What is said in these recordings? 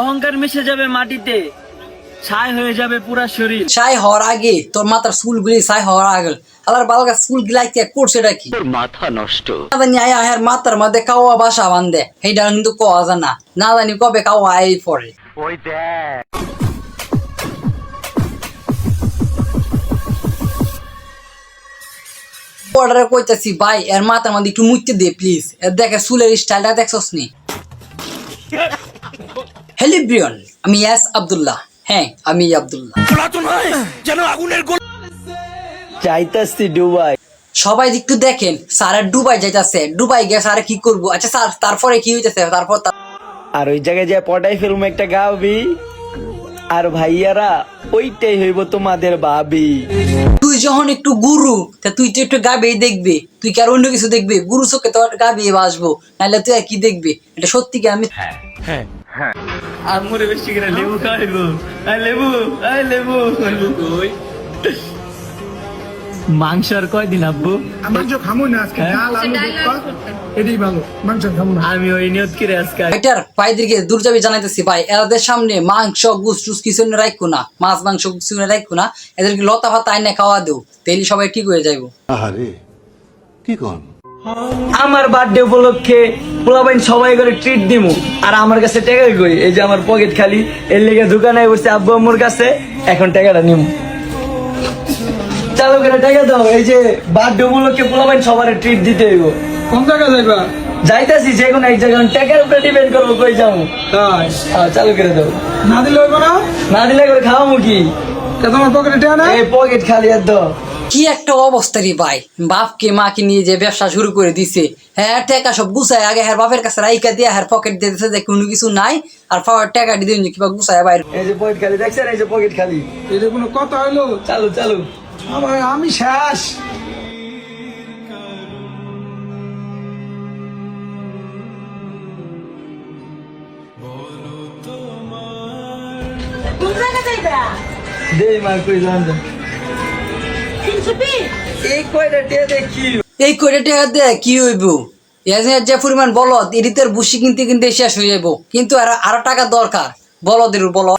অহংকার মিশে যাবে মাটিতে ছাই হয়ে যাবে পুরা শরীর। ছাই হওয়ার আগে তোর মাথার চুলগুলি ছাই হওয়ার আগে আলার বালকা চুল গিলাইতে করছে এটা কি? মাথা নষ্ট। জানি আয়া হের মাথার মধ্যে কাওয়া বাসা বান্ধে সেইটা কিন্তু কওয়া জানা না। জানি কবে কাওয়া আই পড়ে ওই দেখ। অর্ডারে কইতাছি ভাই এর মাথার মধ্যে একটু মুইতে দে প্লিজ এর দেখে চুলের স্টাইলটা দেখছস নি? হ্যালো ব্রিয়ন আমি ইয়াস আব্দুল্লাহ। হ্যাঁ আমি আব্দুল্লাহ। চাইতাছি ডুবাই। সবাই একটু দেখেন স্যার ডুবাই যাইতাছে। ডুবাই গিয়ে স্যার কি করব? আচ্ছা স্যার তারপরে কি হইতেছে? তারপর আর ওই জায়গায় যে পটাই ফিল্ম একটা গাবি। আর ভাইয়ারা ওইটাই হইব তোমাদের ভাবি তুই যখন একটু গুরু তা তুই তো একটু গাবে দেখবে। তুই কি আর অন্য কিছু দেখবে? গুরু চোখে তোর গাবে বাসবো নাহলে তুই আর কি দেখবে? এটা সত্যি কি আমি আমরে বেশি করে লেবু খাইবো। আই লেবু আই লেবু। কই মাংস আর কয়দিন আব্বু মাংস খামো না আজকে ডাল আলু এটাই ভালো মাংস খামো না। আমি ওই নিয়ত করে আজকে এটার দূর যাবি জানাইতেছি ভাই এদের সামনে মাংস গুস টুস কিছু রাখব না। মাছ মাংস কিছু রাখব না এদেরকে লতা ভাতা আইনে খাওয়া দেও তেলি সবাই ঠিক হয়ে যাইবো। আহারে কি কন? আমার বার্থডে উপলক্ষে পোলাবাইন সবাই করে ট্রিট দিমু। আর আমার কাছে টাকা কই? এই যে আমার পকেট খালি। এর লেগে দোকানে বসে আব্বু আম্মুর কাছে এখন টাকাটা নিমু। চালু করে টাকা দাও। এই যে বার্থডে উপলক্ষে পোলাবাইন সবার ট্রিট দিতে হইব। কোন জায়গায় যাইবা? যাইতাছি যে কোনো এক জায়গায়। টাকার উপরে ডিপেন্ড করব কই যাব তাই? হ্যাঁ, চালু করে দাও। না দিলে হইব না? না দিলে করে খাওয়ামু কি? তোমার পকেটে টেয়া না এই পকেট খালি আর দাও। কি একটা অবস্থা রে ভাই? বাপকে মাকে নিয়ে যে ব্যবসা শুরু করে দিছে। হ্যাঁ টাকা সব গুছায় আগে হ্যাঁ বাপের কাছে রাইকা দিয়ে হ্যাঁ পকেট দিয়ে দিছে যে কোনো কিছু নাই আর পাওয়ার টাকা দিয়ে দিন কিবা গুছায় বাইরে। এই যে পকেট খালি দেখছেন? এই যে পকেট খালি। এটা কোনো কথা হইল চালু চালু। আমার আমি শেষ। দেই মা কই পিস এই কয়টা টিয়া এই কয়টা দিয়ে কি হইব? এজের যে পরিমাণ বলদ এডিতের বুসি কিনতে কিনতে শেষ হয়ে যাব কিন্তু আর আরও টাকা দরকার বলদের বলদ।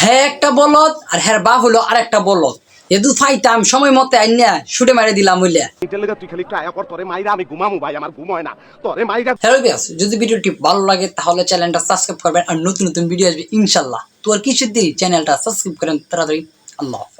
হ্যাঁ একটা বলদ আর হ্যাঁ বাপ হলো আর একটা বলদ এদু ফাইতাম সময় মতে আইনা শুটে মারে দিলাম হইলে। তুই খালি একটু কর তোরে মাইরা আমি ঘুমামু ভাই আমার ঘুম হয় না। তোরে মাইরা হ্যালো বিয়াস যদি ভিডিওটি ভালো লাগে তাহলে চ্যানেলটা সাবস্ক্রাইব করবেন আর নতুন নতুন ভিডিও আসবে ইনশাল্লাহ। তো আর কিছু দিই চ্যানেলটা সাবস্ক্রাইব করেন তাড়াতাড়ি। আল্লাহ হাফেজ।